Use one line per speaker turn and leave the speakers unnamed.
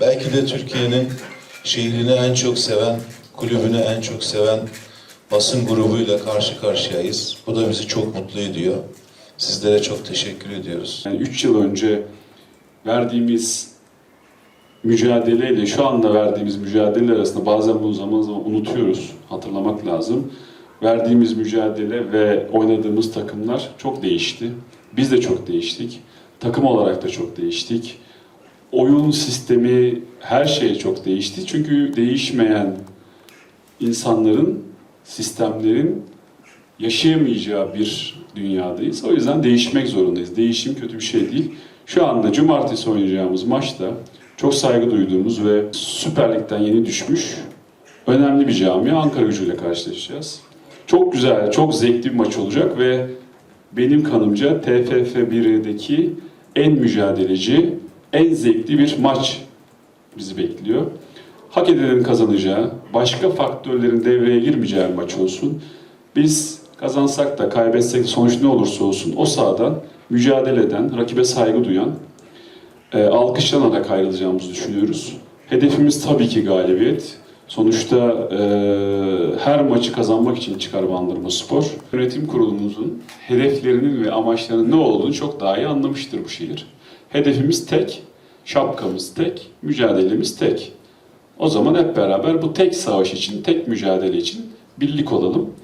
Belki de Türkiye'nin şehrini en çok seven, kulübünü en çok seven basın grubuyla karşı karşıyayız. Bu da bizi çok mutlu ediyor. Sizlere çok teşekkür ediyoruz.
Yani 3 yıl önce verdiğimiz mücadeleyle şu anda verdiğimiz mücadele arasında bazen bunu zaman zaman unutuyoruz. Hatırlamak lazım. Verdiğimiz mücadele ve oynadığımız takımlar çok değişti. Biz de çok değiştik. Takım olarak da çok değiştik. Oyun sistemi her şey çok değişti. Çünkü değişmeyen insanların, sistemlerin yaşayamayacağı bir dünyadayız. O yüzden değişmek zorundayız. Değişim kötü bir şey değil. Şu anda cumartesi oynayacağımız maçta çok saygı duyduğumuz ve Süper Lig'den yeni düşmüş önemli bir camia Ankara gücüyle karşılaşacağız. Çok güzel, çok zevkli bir maç olacak ve benim kanımca TFF 1'deki en mücadeleci, en zevkli bir maç bizi bekliyor. Hak edenin kazanacağı, başka faktörlerin devreye girmeyeceği bir maç olsun. Biz kazansak da kaybetsek sonuç ne olursa olsun o sahadan mücadele eden, rakibe saygı duyan, e, alkışlanarak ayrılacağımızı düşünüyoruz. Hedefimiz tabii ki galibiyet. Sonuçta e, her maçı kazanmak için çıkar Bandırma Spor. Yönetim kurulumuzun hedeflerinin ve amaçlarının ne olduğunu çok daha iyi anlamıştır bu şehir. Hedefimiz tek, şapkamız tek, mücadelemiz tek. O zaman hep beraber bu tek savaş için, tek mücadele için birlik olalım.